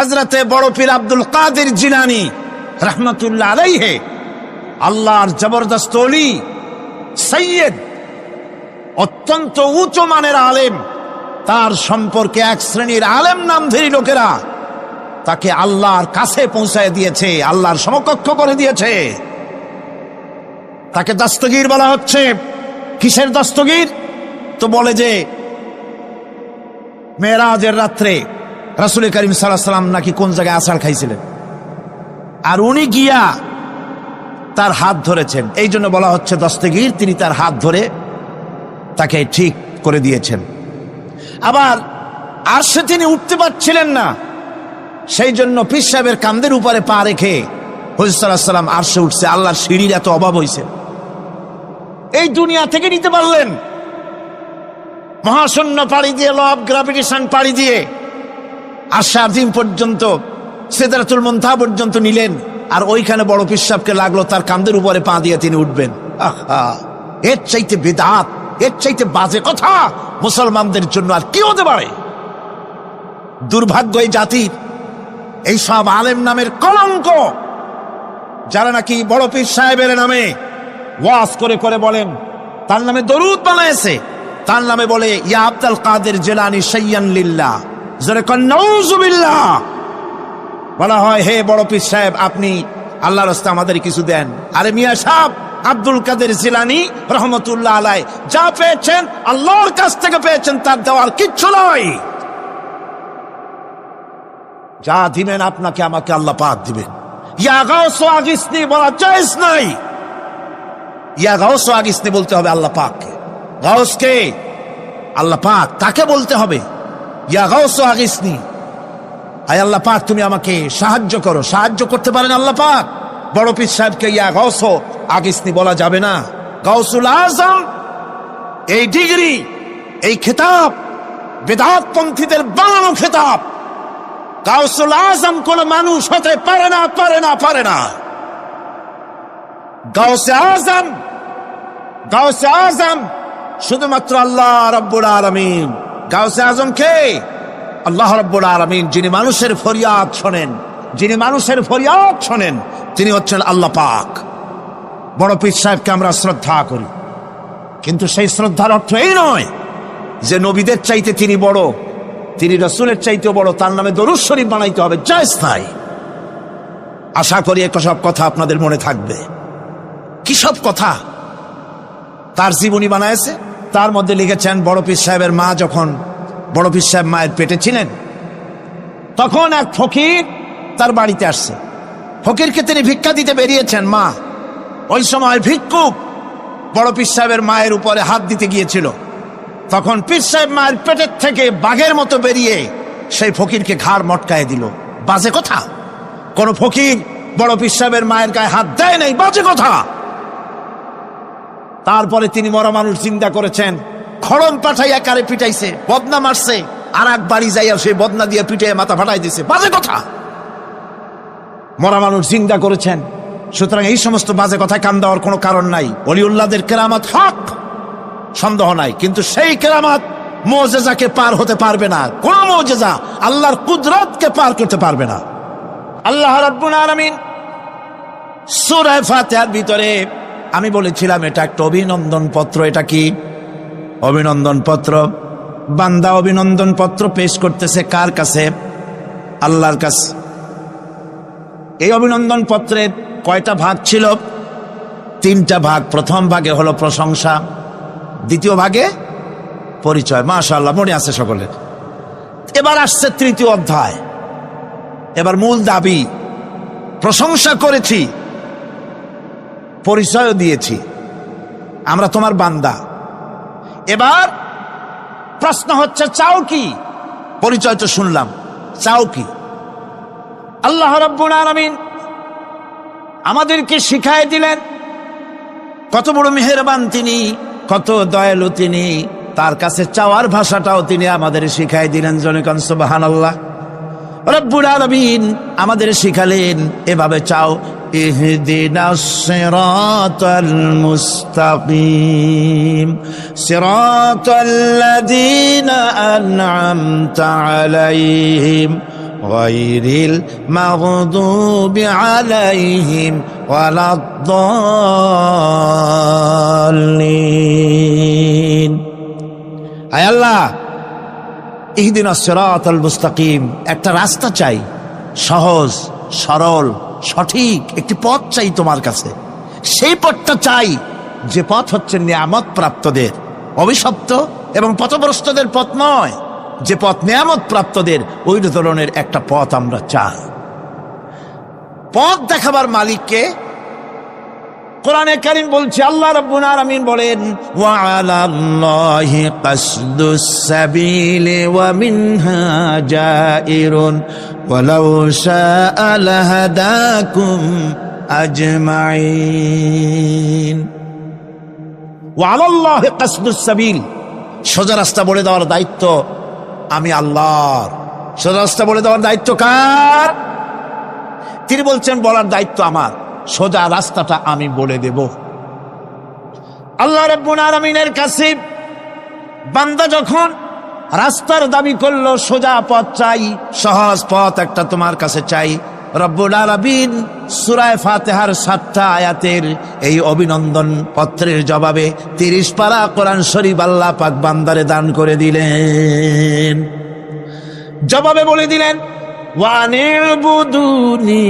হজরতে বড় পীর আব্দুল কাদের জিলানি রহমতুল্লাহ আলাইহে, আল্লাহর জবরদস্ত অলি সৈয়দ, অত্যন্ত উঁচু মানের আলেম, তার সম্পর্কে এক শ্রেণির আলেম নামধারী লোকেরা তাকে আল্লাহর কাছে পৌঁছায় দিয়েছে, আল্লাহর সমকক্ষ করে দিয়েছে। তাকে দস্তগীর বলা হচ্ছে। কিসের দস্তগীর? তো বলে যে, মেয়েরাজের রাত্রে রাসুল করিম সাল্লাহ সাল্লাম নাকি কোন জায়গায় আষাঢ় খাইছিলেন? আর উনি গিয়া তার হাত ধরেছেন। এই জন্য বলা হচ্ছে দস্তগীর, তিনি তার হাত ধরে তাকে ঠিক করে দিয়েছেন। আবার আর সে তিনি উঠতে পারছিলেন না। সেই জন্য পীর সাহেবের কান্দের উপরে পা রেখে হজিসাল্লাম সে উঠছে, আল্লাহর সিঁড়ির এত অভাব হয়েছে এই দুনিয়া থেকে নিতে পারলেন। মহাশূন্য পাড়ি দিয়ে, লব গ্রাভিটেশন পাড়ি দিয়ে আশা দিন পর্যন্ত সেদারাতুল মন্থা পর্যন্ত নিলেন, আর ওইখানে বড় পিসাবকে লাগল তার কান্দের উপরে পা দিয়ে তিনি উঠবেন। আহা, এর চাইতে বেদাত, এর চাইতে বাজে কথা মুসলমানদের জন্য আর কি হতে পারে? দুর্ভাগ্য এই জাতির এই সব আলেম নামের কলঙ্ক, যারা নাকি বড় পীর সাহেবের নামে ওয়াজ করে করে বলেন, তার নামে দরুদ বানাইছে। তার নামে বলে, ইয়া আব্দুল কাদের জেলানি সৈয়ান কন্নৌজুবিল্লাহ বলা হয়, হে বড় পীর সাহেব, আপনি আল্লাহ রাস্তা আমাদের কিছু দেন। আরে মিয়া সাহেব, আব্দুল কাদের জিলানি রহমতুল্লাহ আলাই যা পেয়েছেন, আল্লাহর কাছ থেকে পেয়েছেন, তার দেওয়ার কিচ্ছু নয়। যা দিবেন, আপনাকে আমাকে আল্লাহ পাক দিবেন। ইয়া গাউস আগিসনি বলা জায়েজ নাই। ইয়া গাউস আগিসনি বলতে হবে আল্লাহ পাককে। গাউসকে আল্লাহ পাক তাকে বলতে হবে। ইয়া গাউস আগিসনি আয় আল্লাহ পাক, তুমি আমাকে সাহায্য করো। সাহায্য করতে পারেন আল্লাহ পাক। বড় পীর সাহেবকে ইয়া গাউস আগিসনি বলা যাবে না। গাউসুল আজম, এই ডিগ্রি, এই খেতাব বেদাত পন্থীদের বানানো খেতাব। গাউসুল আজম কোন মানুষ হতে পারে না পারে না পারে না। গাউসে আজম গাউসে আজম, শুধুমাত্র আল্লাহ রব্বুল আলমিন গাউসে আজম কে? আল্লাহ রব্বুল আলমিন যিনি মানুষের ফরিয়াদ শোনেন, যিনি মানুষের ফরিয়াদ শোনেন, তিনি হচ্ছেন আল্লাহ পাক। বড় পীর সাহেবকে আমরা শ্রদ্ধা করি। কিন্তু সেই শ্রদ্ধার অর্থ এই নয় যে নবীদের চাইতে তিনি বড়, তিনি রসুলের চাইতেও বড়, তার নামে দরুদ শরীফ বানাইতে হবে, জায়জ নাই আশা করি সব কথা আপনাদের মনে থাকবে। কি সব কথা? তার জীবনী বানায়ছে তার মধ্যে লিখেছেন, বড় পীর সাহেবের মা যখন, বড় পীর সাহেব মায়ের পেটে ছিলেন, তখন এক ফকির তার বাড়িতে আসছে। ফকিরকে তিনি ভিক্ষা দিতে বেরিয়েছেন, মা। ওই সময় ভিক্ষুক বড় পীর সাহেবের মায়ের উপরে হাত দিতে গিয়েছিল। তখন পীর সাহেব মায়ের পেটের থেকে বাঘের মতো বেরিয়ে সেই ফকিরকে ঘাড় মটকায় দিল। বাজে কথা। কোন ফকির বড় পীর সাহেবের মায়ের গায়ে হাত দেয় নাই, বাজে কথা। তারপরে তিনি মরা মানুষ চিন্তা করেছেন। খড়ম পাঠাইয়া কারে পিটাইছে? বদনা মারছে। আর এক বাড়ি যাইয়া সে বদনা দিয়ে পিটাইয়া মাথা ফাটাই দিছে। বাজে কথা! মরা মানুষ চিন্তা করেছেন। সুতরাং এই সমস্ত বাজে কথায় কান দেওয়ার কোনো কারণ নাই। অলিউল্লাদের কেরামত হক! সন্দেহ নাই। কিন্তু সেই কেরামাত মোজেজাকে পার হতে পারবে না। কোন মোজেজা আল্লাহর কুদরতকে পার করতে পারবে না। আল্লাহ রাব্বুল আলামিন সূরা ফাতিহার ভিতরে আমি বলেছিলাম, এটা একটা অভিনন্দন পত্র, এটা কি? অভিনন্দন পত্র? বান্দা অভিনন্দন পত্র পেশ করতেছে কার কাছে? আল্লাহর কাছে। এই অভিনন্দন পত্রের কয়টা ভাগ ছিল? তিনটা ভাগ। প্রথম ভাগে হলো প্রশংসা, দ্বিতীয় ভাগে পরিচয়। মাশাল্লাহ মনে আছে সকলের। এবার আসছে তৃতীয় অধ্যায়। এবার মূল দাবি, প্রশংসা করেছি। পরিচয়ও দিয়েছি। আমরা তোমার বান্দা। এবার প্রশ্ন হচ্ছে, চাও কি? পরিচয় তো শুনলাম। চাও কি? আল্লাহ রব্বুল আলমিন আমাদেরকে শিখাই দিলেন, কত বড় মেহেরবান তিনি, কত দয়ালু তিনি, তার কাছে চাওয়ার ভাষাটাও তিনি আমাদের শিখাই দিলেন জনকান সুবাহান আল্লাহ রব্বুল আলমিন আমাদের শিখালেন, এভাবে চাও اهدنا الصراط المستقيم صراط الذين أنعمت عليهم غير المغضوب عليهم ولا الضالين আয় আল্লাহ ইহদিন সিরাতাল মুস্তাকিম একটা রাস্তা চাই সহজ সরল সঠিক একটি পথ চাই তোমার কাছে। সেই পথটা চাই যে পথ হচ্ছে নিয়ামত প্রাপ্তদের অভিশপ্ত এবং পথভ্রষ্টদের পথ নয়, যে পথ নিয়ামত প্রাপ্তদের ওই ধরনের একটা পথ আমরা চাই। পথ দেখাবার মালিককে কোরআনে কারিম বলছে, আল্লাহ রাব্বুল আলামিন বলেন, ওয়া আলাল্লাহি কাসদুস সাবিলি ওয়া মিনহা জাইরুন, ওয়ালাউ শাআ লাহাদাকুম আজমাইন ওয়া আলাল্লাহি কাসদুস সাবিল। সোজা রাস্তা বলে দেওয়ার দায়িত্ব আমি আল্লাহর। সোজা রাস্তা বলে দেওয়ার দায়িত্ব কার? তিনি বলছেন, বলার দায়িত্ব আমার। সোজা রাস্তাটা আমি বলে দেব। আল্লাহ রব্বুল আলমিনের কাছে বান্দা যখন রাস্তার দাবি করল, সোজা পথ চাই, সহজ পথ একটা তোমার কাছে চাই। রব্বুল আলমিন সুরায় ফাতেহার সাতটা আয়াতের এই অভিনন্দন পত্রের জবাবে তিরিশ পারা কোরআন শরীফ আল্লাহ পাক বান্দারে দান করে দিলেন। জবাবে বলে দিলেন, ওয়ানিবুদুনি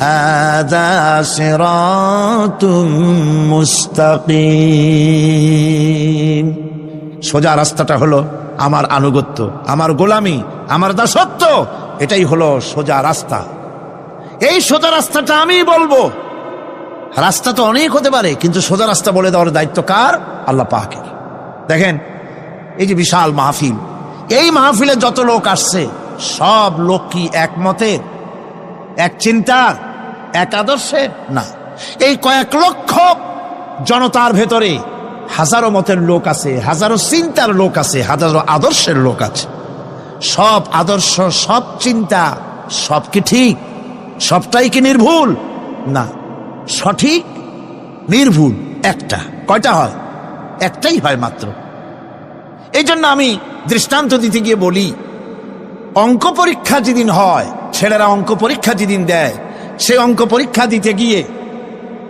হাদা সিরাতুম মুস্তাকিম সোজা রাস্তাটা হলো আমার আনুগত্য, আমার গোলামি, আমার দাসত্ব। এটাই হলো সোজা রাস্তা। এই সোজা রাস্তাটা আমি বলব। রাস্তা তো অনেক হতে পারে, কিন্তু সোজা রাস্তা বলে দেওয়ার দায়িত্ব কার? আল্লাহ পাকের। দেখেন, এই যে বিশাল মাহফিল। এই মাহফিলে যত লোক আসছে, সব লোক কি একমতের, এক চিন্তার। এক আদর্শের না। এই কয়েক লক্ষ জনতার ভেতরে হাজারো মতের লোক আছে, হাজারো চিন্তার লোক আছে, হাজারো আদর্শের লোক আছে। সব আদর্শ, সব চিন্তা, সব কি ঠিক? সবটাই কি নির্ভুল? না। সঠিক, নির্ভুল, একটা। কয়টা হয়? একটাই হয় মাত্র। এই জন্য আমি দৃষ্টান্ত দিতে গিয়ে বলি, অঙ্ক পরীক্ষা যেদিন হয়, ছেলেরা অঙ্ক পরীক্ষা যেদিন দেয় সেই অঙ্ক পরীক্ষা দিতে গিয়ে,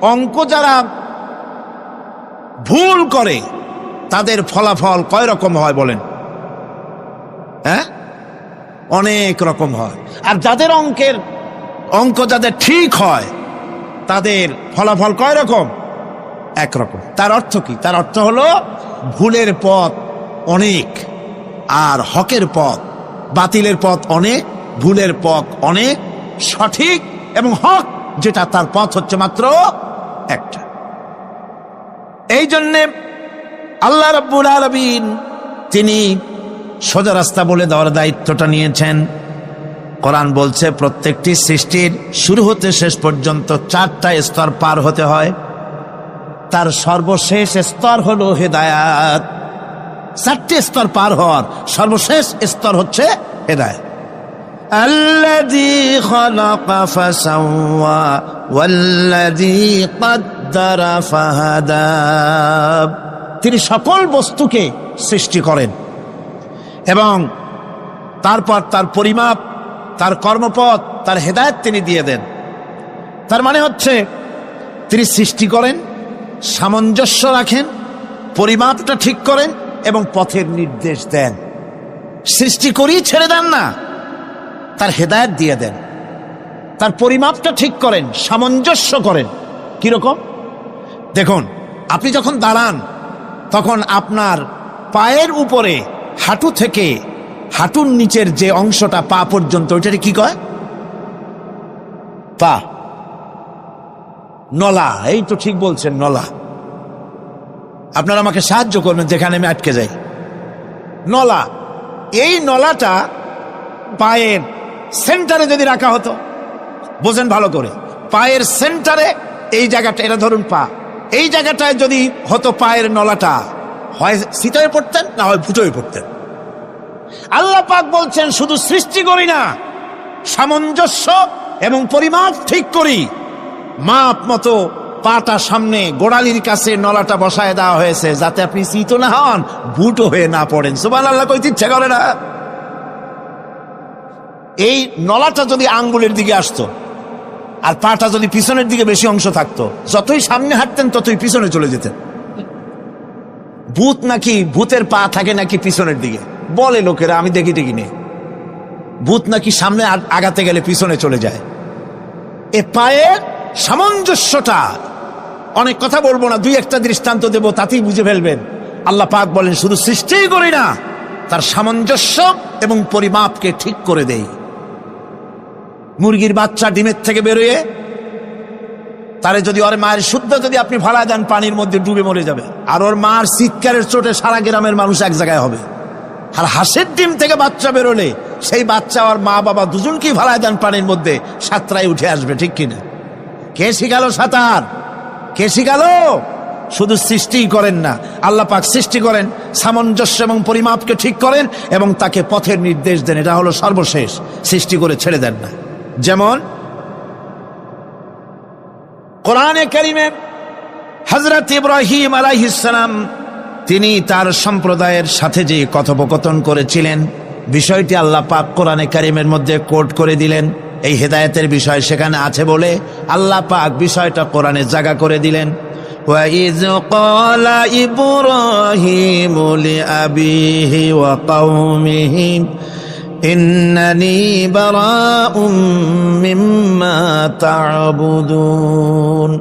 অঙ্ক যারা ভুল করে, তাদের ফলাফল কয় রকম হয় বলেন? হ্যাঁ? অনেক রকম হয়। আর যাদের অঙ্কের, অঙ্ক যাদের ঠিক হয়, তাদের ফলাফল কয় রকম? একরকম তার অর্থ কি? তার অর্থ হলো, ভুলের পথ অনেক, আর হকের পথ বাতিলের পথ অনেক, ভুলের পথ অনেক, সঠিক এবং হক, যেটা তার পথ হচ্ছে মাত্র একটা। এই জন্যে আল্লাহ রব্বুল আলমিন তিনি সোজা রাস্তা বলে দেওয়ার দায়িত্বটা নিয়েছেন। কোরআন বলছে, প্রত্যেকটি সৃষ্টির শুরু হতে শেষ পর্যন্ত চারটা স্তর পার হতে হয়। তার সর্বশেষ স্তর হলো হেদায়াত। চারটি স্তর পার হওয়ার সর্বশেষ স্তর হচ্ছে হেদায়াত। الذي خلق فسوى والذي قدر فهدى তিনি সকল বস্তুকে সৃষ্টি করেন এবং তারপর তার পরিমাপ তার কর্মপথ তার হেদায়ত তিনি দিয়ে দেন তার মানে হচ্ছে তিনি সৃষ্টি করেন সামঞ্জস্য রাখেন পরিমাপটা ঠিক করেন এবং পথের নির্দেশ দেন সৃষ্টি করেই ছেড়ে দেন না তার হেদায়ত দিয়ে দেন। তার পরিমাপটা ঠিক করেন, সামঞ্জস্য করেন। কীরকম? দেখুন, আপনি যখন দাঁড়ান, তখন আপনার পায়ের উপরে হাঁটু থেকে হাঁটুর নিচের যে অংশটা পা পর্যন্ত, ওইটাকে কি কয়? পা। নলা, এই তো ঠিক বলছেন, নলা। আপনারা আমাকে সাহায্য করবেন, যেখানে আমি আটকে যাই। নলা, এই নলাটা পায়ের সেন্টারে যদি রাখা হতো, বোঝেন ভালো করে, পায়ের সেন্টারে এই জায়গাটা, এটা ধরুন পা, এই জায়গাটায় যদি হতো পায়ের নলাটা, হয় শীতয়ে পড়তেন না হয় ফুটোয় পড়তেন? আল্লাহ পাক বলছেন, শুধু সৃষ্টি করি না, সামঞ্জস্য এবং পরিমাপ ঠিক করি। মাপ মতো পাটা সামনে গোড়ালির কাছে নলাটা বসায় দেওয়া হয়েছে, যাতে আপনি শীত না হন বুটো হয়ে না পড়েন। সুবান আল্লাহ কইতে ইচ্ছা করে না। এই নলাটা যদি আঙ্গুলের দিকে আসতো, আর পাটা যদি পিছনের দিকে বেশি অংশ থাকতো, যতই সামনে হাঁটতেন ততই পিছনে চলে যেতেন। ভূত নাকি, ভূতের পা থাকে নাকি পিছনের দিকে? বলে লোকেরা, আমি দেখি দেখি নেই ভূত নাকি সামনে আগাতে গেলে পিছনে চলে যায়। এ পায়ের সামঞ্জস্যটা। অনেক কথা বলব না, দুই একটা দৃষ্টান্ত দেব, তাতেই বুঝে ফেলবেন। আল্লাহ পাক বলেন, শুধু সৃষ্টিই করি না, তার সামঞ্জস্য এবং পরিমাপকে ঠিক করে দেই। মুরগির বাচ্চা ডিমের থেকে বেরোয়, তারে যদি ওর মায়ের শুদ্ধ যদি আপনি ভাড়া দেন, পানির মধ্যে ডুবে মরে যাবে। আর ওর মার চিৎকারের চোটে সারা গ্রামের মানুষ এক জায়গায় হবে। আর হাঁসের ডিম থেকে বাচ্চা বেরোলে, সেই বাচ্চা আর মা বাবা দুজনকেই ভাড়ায় দেন পানির মধ্যে সাতটায় উঠে আসবে, ঠিক কিনা? কে শিখাল সাঁতার? কে শিখাল? শুধু সৃষ্টি করেন না, আল্লাহ পাক সৃষ্টি করেন, সামঞ্জস্য এবং পরিমাপকে ঠিক করেন এবং তাকে পথের নির্দেশ দেন। এটা হলো সর্বশেষ, সৃষ্টি করে ছেড়ে দেন না। যেমন কোরআনে কারিমে হজরত ইব্রাহিম আলাইহিসালাম তিনি তার সম্প্রদায়ের সাথে যে কথোপকথন করেছিলেন বিষয়টি আল্লাহ পাক কোরআনে কারিমের মধ্যে কোট করে দিলেন এই হেদায়েতের বিষয় সেখানে আছে বলে আল্লাহ পাক বিষয়টা কোরআনে জায়গা করে দিলেন وَإِذْ قَالَ إِبْرَاهِيمُ لِأَبِيهِ وَقَوْمِهِ ইন্নানি বারাউম মিম্মা তা'বুদুন।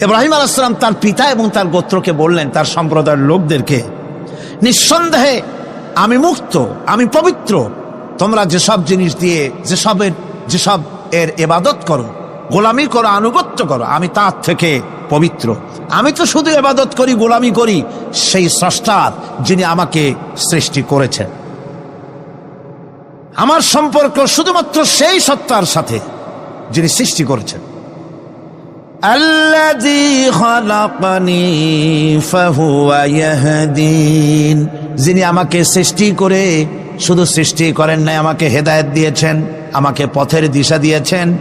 ইব্রাহিম আলাইহিস তার পিতা এবং তার গোত্রকে বললেন, তার সম্প্রদায়ের লোকদেরকে, নিঃসন্দেহে আমি মুক্ত, আমি পবিত্র। তোমরা যেসব জিনিস দিয়ে, যেসবের, যেসব এর এবাদত করো গোলামি করো, আনুগত্য করো। আমি তার থেকে পবিত্র। আমি তো শুধু এবাদত করি, গোলামি করি। সেই স্রষ্টার যিনি আমাকে সৃষ্টি করেছেন। আমার সম্পর্ক শুধুমাত্র সেই সত্তার সাথে যিনি সৃষ্টি করেছেন। যিনি আমাকে সৃষ্টি করে, শুধু সৃষ্টি করেন নাই, আমাকে হেদায়ত দিয়েছেন। আমাকে পথের দিশা দিয়েছেন।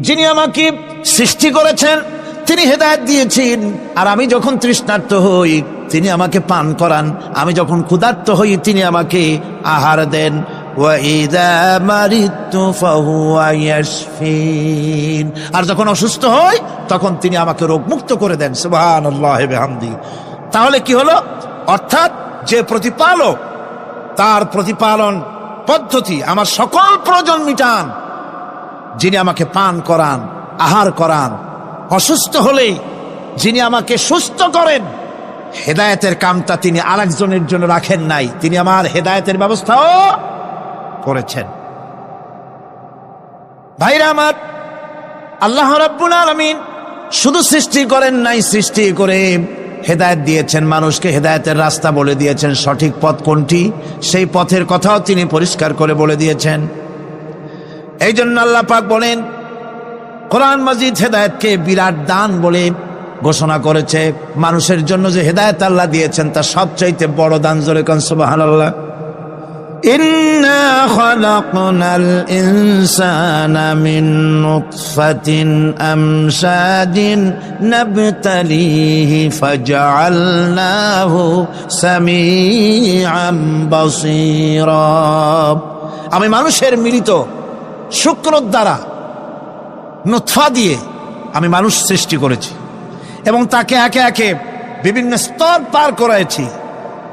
যিনি আমাকে সৃষ্টি করেছেন, তিনি হেদায়ত দিয়েছেন। আর আমি যখন তৃষ্ণার্ত হই, তিনি আমাকে পান করান। আমি যখন ক্ষুধার্ত হই, তিনি আমাকে আহার দেন। আর যখন অসুস্থ হই, তখন তিনি আমাকে রোগমুক্ত করে দেন। সুবাহ তাহলে কি হলো? অর্থাৎ যে প্রতিপালক, তার প্রতিপালন পদ্ধতি আমার সকল প্রয়োজন মিটান। যিনি আমাকে পান করান, আহার করান, অসুস্থ হলে যিনি আমাকে সুস্থ করেন, হেদায়তের কামটা তিনি আরেকজনের জন্য রাখেন নাই। তিনি আমার হেদায়েতের ব্যবস্থাও করেছেন। ভাইরা আমার, আল্লাহ রাব্বুল আলামিন শুধু সৃষ্টি করেন নাই, সৃষ্টি করে হেদায়েত দিয়েছেন মানুষকে, হেদায়তের রাস্তা বলে দিয়েছেন। সঠিক পথ কোনটি? সেই পথের কথাও তিনি পরিষ্কার করে বলে দিয়েছেন। এই জন্য আল্লাহ পাক বলেন, কোরআন মাজিদ হেদায়তকে বিরাট দান বলে ঘোষণা করেছে। মানুষের জন্য যে হেদায়ত আল্লাহ দিয়েছেন তা সবচাইতে বড় দান জোরে কনসবাহ সুবহানাল্লাহ। إنا خلقنا الإنسان من نطفة أمشاج نبتليه فجعلناه سميعا بصيرا আমি মানুষের মিলিত শুক্রর দ্বারা নথফা দিয়ে আমি মানুষ সৃষ্টি করেছি এবং তাকে একে একে বিভিন্ন স্তর পার করাইছি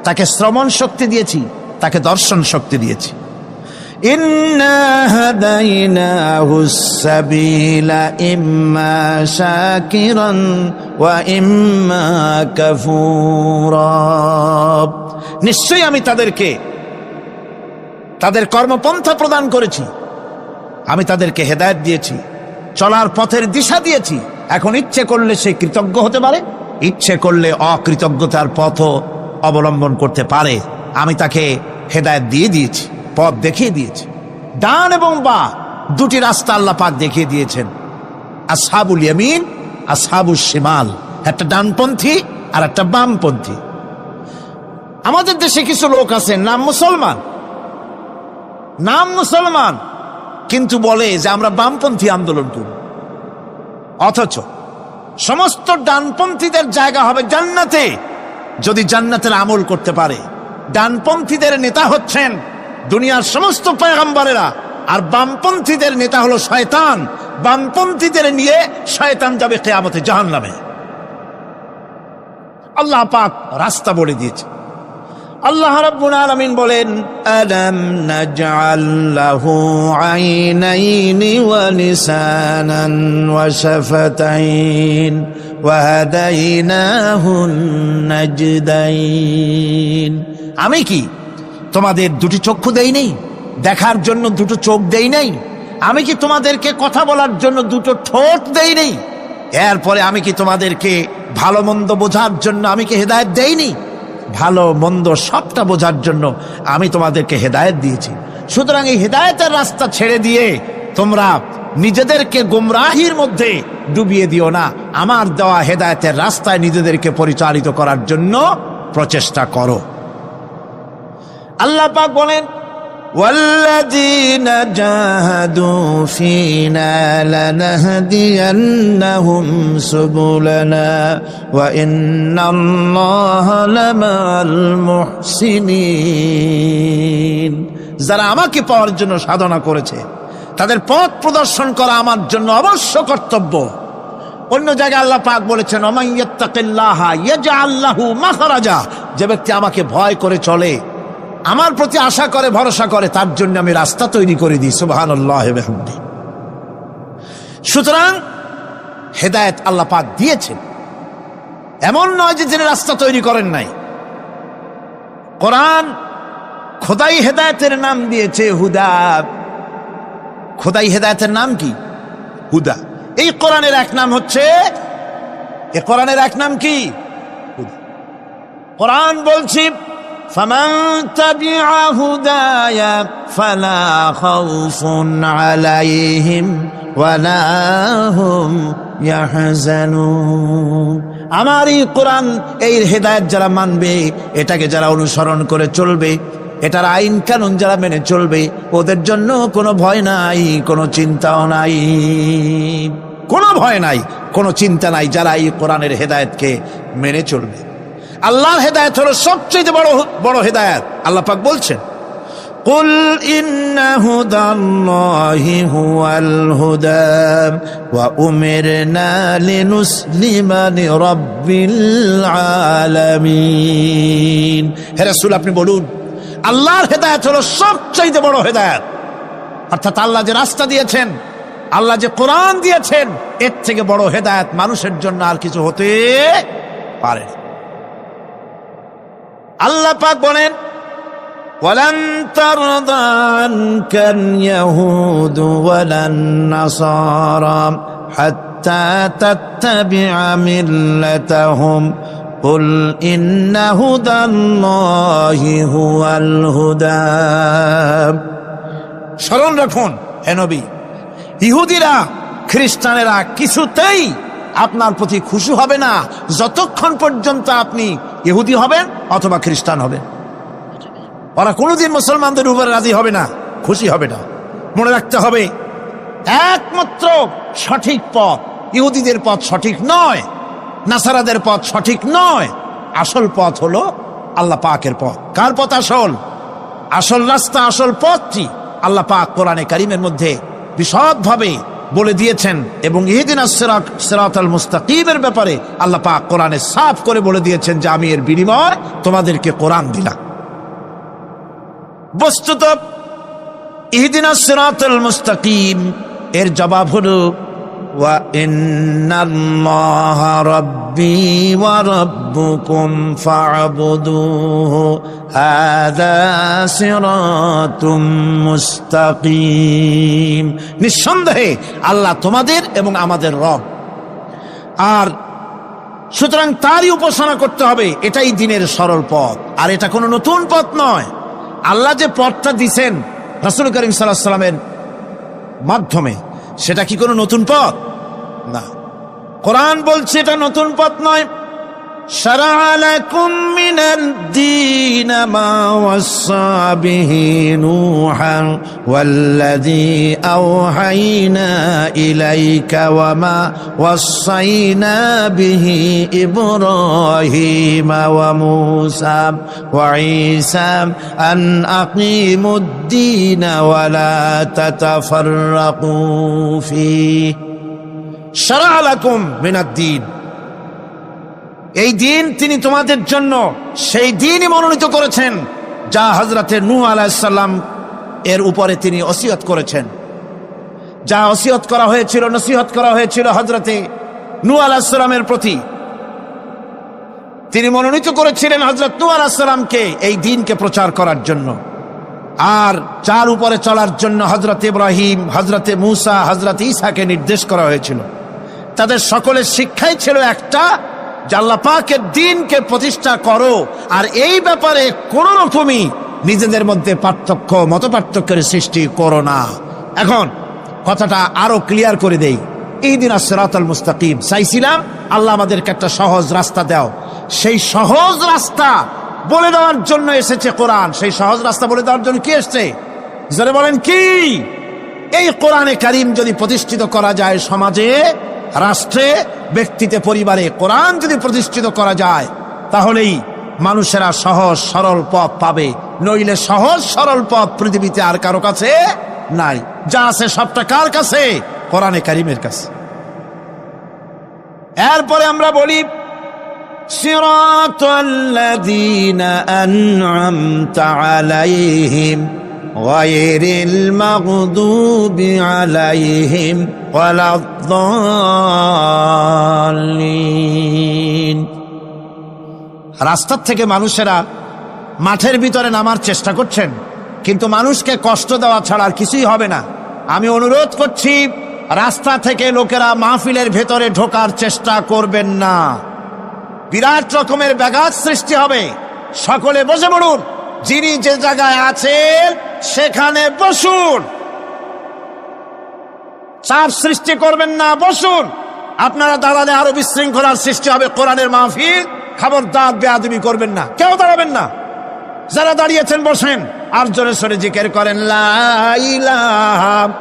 তাকে শ্রবণ শক্তি দিয়েছি তাকে দর্শন শক্তি দিয়েছি। নিশ্চয়ই আমি তাদেরকে, তাদের কর্মপন্থা প্রদান করেছি। আমি তাদেরকে হেদায়ত দিয়েছি, চলার পথের দিশা দিয়েছি। এখন ইচ্ছে করলে সে কৃতজ্ঞ হতে পারে, ইচ্ছে করলে অকৃতজ্ঞতার পথ অবলম্বন করতে পারে। আমি তাকে হেদায়েত দিয়ে দিয়েছি, পথ দেখিয়ে দিয়েছি। ডান এবং বা দুটি রাস্তা আল্লাহ পাক দেখিয়ে দিয়েছেন। আসহাবুল ইয়ামিন আসহাবুল শিমাল, একটা ডানপন্থী আর একটা বামপন্থী। আমাদের দেশে কিছু লোক আছে নাম মুসলমান। নাম মুসলমান, কিন্তু বলে যে আমরা বামপন্থী আন্দোলন করব অথচ সমস্ত ডানপন্থীদের জায়গা হবে জান্নাতে, যদি জান্নাতের আমল করতে পারে। ডানপন্থীদের নেতা হচ্ছেন দুনিয়ার সমস্ত পয়গম্বরেরা। আর বামপন্থীদের নেতা হলো শয়তান। বামপন্থীদের নিয়ে শয়তান যাবে কেয়ামতে জাহান নামে আল্লাহ পাক রাস্তা বলে দিয়েছে। আল্লাহ রাব্বুল আলামিন বলেন, আলাম নাজআল লাহু আইনাইনি ওয়া লিসানান ওয়া শাফাতাইন ওয়া হাদাইনাহু নাজদাইন। আমি কি? তোমাদের দুটি চক্ষু দেই নেই? দেখার জন্য দুটো চোখ দেই নেই? আমি কি তোমাদেরকে কথা বলার জন্য দুটো ঠোঁট দেই নেই? এরপরে আমি কি তোমাদেরকে ভালো মন্দ বোঝার জন্য আমি কি হেদায়ত দেইনি ভালো মন্দ সবটা বোঝার জন্য আমি তোমাদেরকে হেদায়ত দিয়েছি। সুতরাং এই হেদায়েতের রাস্তা ছেড়ে দিয়ে তোমরা নিজেদেরকে গুমরাহির মধ্যে ডুবিয়ে দিও না। আমার দেওয়া হেদায়েতের রাস্তায় নিজেদেরকে পরিচালিত করার জন্য প্রচেষ্টা করো। আল্লাহ পাক বলেন والذين جاهدوا فينا لنهدينهم سبلنا وإن الله لمع المحسنين যারা আমাকে পাওয়ার জন্য সাধনা করেছে তাদের পথ প্রদর্শন করা আমার জন্য অবশ্য কর্তব্য অন্য জায়গায় আল্লাহ পাক বলেছেন ওমাইয়াত্তাকিল্লাহ ইয়াজআল্লাহু মাখরাজা যে ব্যক্তি আমাকে ভয় করে চলে আমার প্রতি আশা করে, ভরসা করে, তার জন্য আমি রাস্তা তৈরি করে দিই বিহামদি। সুতরাং হেদায়েত আল্লাহ পাক দিয়েছেন। এমন নয় যে তিনি রাস্তা তৈরি করেন নাই। কোরআন খোদাই হেদায়েতের নাম দিয়েছে, হুদা। খোদাই হেদায়তের নাম কি? হুদা। এই কোরআনের এক নাম হচ্ছে এ কোরআনের এক নাম কি। কোরআন বলছি فمن تبع هداي فلا خوف عليهم ولا هم يحزنون আমার এই কোরআন এই হেদায়ত যারা মানবে এটাকে যারা অনুসরণ করে চলবে এটার আইন কানুন যারা মেনে চলবে ওদের জন্য কোনো ভয় নাই কোনো চিন্তাও নাই কোনো ভয় নাই কোনো চিন্তা নাই যারা এই কোরআনের হেদায়তকে মেনে চলবে আল্লাহর হেদায়ত হলো সবচেয়ে বড় বড় হেদায়ত আল্লাহ পাক বলছেন قل إن هدى الله هو الهدى وأمرنا لنسلم لرب العالمين হে রাসূল আপনি বলুন আল্লাহর হেদায়ত হলো সবচেয়ে বড় হেদায়ত অর্থাৎ আল্লাহ যে রাস্তা দিয়েছেন আল্লাহ যে কোরআন দিয়েছেন এর থেকে বড় হেদায়ত মানুষের জন্য আর কিছু হতে পারে না আল্লাহ পাক বলেন ولن ترضى عنك اليهود ولا النصارى حتى تتبع ملتهم قل إن هدى الله هو الهدى স্মরণ রাখুন হে নবী ইহুদিরা খ্রিস্টানেরা কিছুতেই আপনার প্রতি খুশি হবে না যতক্ষণ পর্যন্ত আপনি ইহুদি হবেন অথবা খ্রিস্টান হবেন। ওরা কোনোদিন মুসলমানদের উপরে রাজি হবে না, খুশি হবে না। মনে রাখতে হবে, একমাত্র সঠিক পথ, ইহুদিদের পথ সঠিক নয়, নাসারাদের পথ সঠিক নয়, আসল পথ হলো আল্লাহ পাকের পথ। কার পথ আসল? আসল রাস্তা, আসল পথটি আল্লাহ পাক কোরআনে কারিমের মধ্যে বিশদভাবে বলে দিয়েছেন এবং ইহদিন সেরাত আল মুস্তাকিমের ব্যাপারে আল্লাহ পাক কোরআনে সাফ করে বলে দিয়েছেন যে আমি এর বিনিময় তোমাদেরকে কোরআন দিলাম। বস্তুত ইহদিন সিরাত মুস্তাকিম, এর জবাব হলো وإن الله ربي وربكم فاعبدوه هذا صراط মুস্তাকিম নিঃসন্দেহে আল্লাহ তোমাদের এবং আমাদের রব আর সুতরাং তারই উপাসনা করতে হবে এটাই দিনের সরল পথ আর এটা কোনো নতুন পথ নয় আল্লাহ যে পথটা দিছেন রাসুল করিম সাল্লাহ সাল্লামের মাধ্যমে সেটা কি কোনো নতুন পথ? না। কোরআন বলছে এটা নতুন পথ নয়। شرع لكم من الدين ما وصى به نوحا والذي أوحينا إليك وما وصينا به إبراهيم وموسى وعيسى أن أقيموا الدين ولا تتفرقوا فيه. شرع لكم من الدين এই দিন তিনি তোমাদের জন্য সেই দিনই মনোনীত করেছেন, যা হজরতের নূহ আলাহিসাল্লাম এর উপরে তিনি ওসিয়ত করেছেন। যা ওসিয়ত করা হয়েছিল, নসিহত করা হয়েছিল হজরতে নূহ আলাহিসাল্লামের প্রতি। তিনি মনোনীত করেছিলেন হজরত নূহ আলাহিসাল্লামকে এই দিনকে প্রচার করার জন্য। আর যার উপরে চলার জন্য হজরত ইব্রাহিম হজরতে মুসা হজরত ইসাকে নির্দেশ করা হয়েছিল। তাদের সকলের শিক্ষাই ছিল একটা জাল্লা দিনকে প্রতিষ্ঠা করো। আর এই ব্যাপারে কোন রকমই নিজেদের মধ্যে পার্থক্য মত পার্থক্যের সৃষ্টি করো না। এখন কথাটা আরও ক্লিয়ার করে দেই। এই দিন আসরাতাল মুস্তাকিম। চাইছিলাম আল্লাহ আমাদেরকে একটা সহজ রাস্তা দাও। সেই সহজ রাস্তা বলে দেওয়ার জন্য এসেছে কোরআন। সেই সহজ রাস্তা বলে দেওয়ার জন্য কি এসছে? জোরে বলেন কি? এই কোরআনে কারিম যদি প্রতিষ্ঠিত করা যায় সমাজে রাষ্ট্রে, ব্যক্তিতে, পরিবারে কোরআন যদি প্রতিষ্ঠিত করা যায়, তাহলেই মানুষেরা সহজ, সরল পথ পাবে। নইলে সহজ, সরল পথ পৃথিবীতে আর কারও কাছে নাই। যা আছে সবটা কার কাছে? কোরআনে কারিমের কাছে। এরপরে আমরা বলি, সিরাতাল্লাযীনা আন'আমতা আলাইহিম। غير المغضوب عليهم ولا الضالين রাস্তার থেকে মানুষেরা মাঠের ভিতরে নামার চেষ্টা করছেন কিন্তু মানুষকে কষ্ট দেওয়া ছাড়া আর কিছুই হবে না আমি অনুরোধ করছি রাস্তা থেকে লোকেরা মাহফিলের ভেতরে ঢোকার চেষ্টা করবেন না বিরাট রকমের ব্যাঘাত সৃষ্টি হবে সকলে বসে পড়ুন যিনি যে জায়গায় আছেন সেখানে বসুন। চাপ সৃষ্টি করবেন না, বসুন। আপনারা দাঁড়ালে আরও বিশৃঙ্খলার সৃষ্টি হবে, কোরআনের মাহফিল। খবরদার বেআদমি করবেন না, কেউ দাঁড়াবেন না। যারা দাঁড়িয়েছেন, বসেন। আর জোরে সরে জিকের করেন লাইলাম